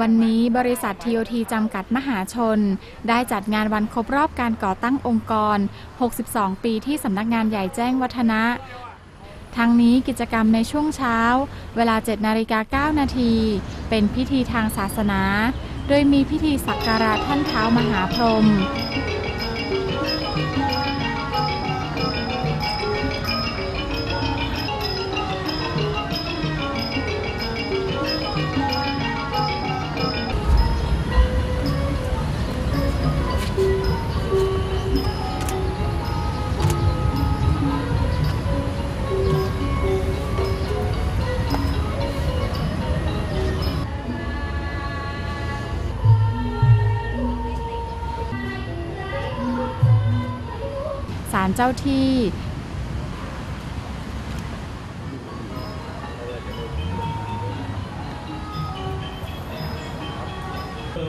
วันนี้บริษัท TOT จำกัดมหาชน ได้จัดงานวันครบรอบการก่อตั้งองค์กร 62 ปีที่สำนักงานใหญ่แจ้งวัฒนะ ทั้งนี้กิจกรรมในช่วงเช้า เวลา 7 นาฬิกา 9 นาที เป็นพิธีทางศาสนา โดยมีพิธีสักการะท่านเท้ามหาพรหม ศาลเจ้าที่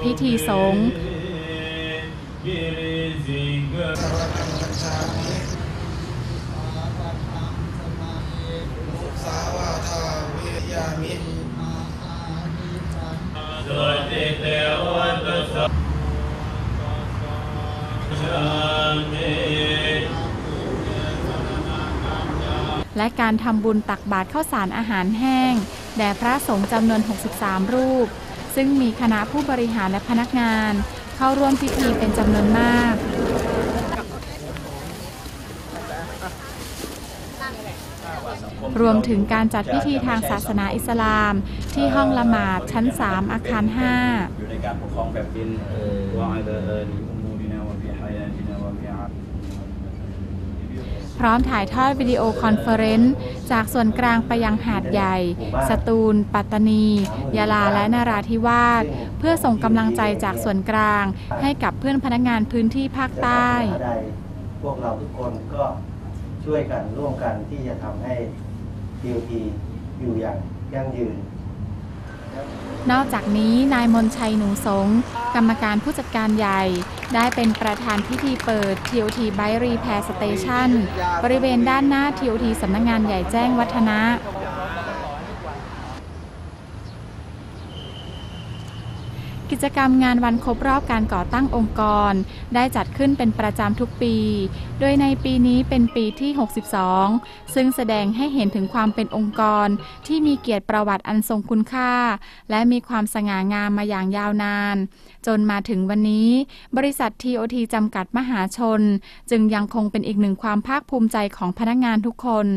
พิธีสงฆ์สาวาทาเวยามิ และการทำบุญตักบาตรข้าวสารอาหารแห้ง แด่พระสงฆ์จำนวน 63 รูป ซึ่งมีคณะผู้บริหารและพนักงาน เข้าร่วมพิธีเป็นจำนวนมากรวมถึงการจัดพิธีทางศาสนาอิสลาม ที่ห้องละหมาดชั้น 3 อาคาร 5 อยู่ในการปกครองแบบดินวะอะลาอาลีอุมูรินา วะบิฮายาตินา วะบิอา พร้อมถ่ายทอดวิดีโอคอนเฟอเรนซ์จากส่วนกลางไปยังหาดใหญ่ สตูล ปัตตานี ยาลาและนราธิวาส เพื่อส่งกำลังใจจากส่วนกลางให้กับเพื่อนพนักงานพื้นที่ภาคใต้ พวกเราทุกคนก็ช่วยกันร่วมกันที่จะทำให้ DOT อยู่อย่างยั่งยืน นอกจากนี้นายมนชัยหนูสง กรรมการผู้จัดการใหญ่ ได้เป็นประธานพิธีเปิด TOT Bike Repair Station บริเวณด้านหน้า TOT สำนักงงานใหญ่แจ้งวัฒนะ กิจกรรมงานวันครบรอบการก่อตั้งองค์กร ได้จัดขึ้นเป็นประจำทุกปี โดยในปีนี้เป็นปีที่ 62 ซึ่งแสดงให้เห็นถึงความเป็นองค์กร ที่มีเกียรติประวัติอันทรงคุณค่า และมีความสง่างามมาอย่างยาวนาน จนมาถึงวันนี้ บริษัท TOT จำกัดมหาชน จึงยังคงเป็นอีกหนึ่งความภาคภูมิใจของพนักงานทุกคน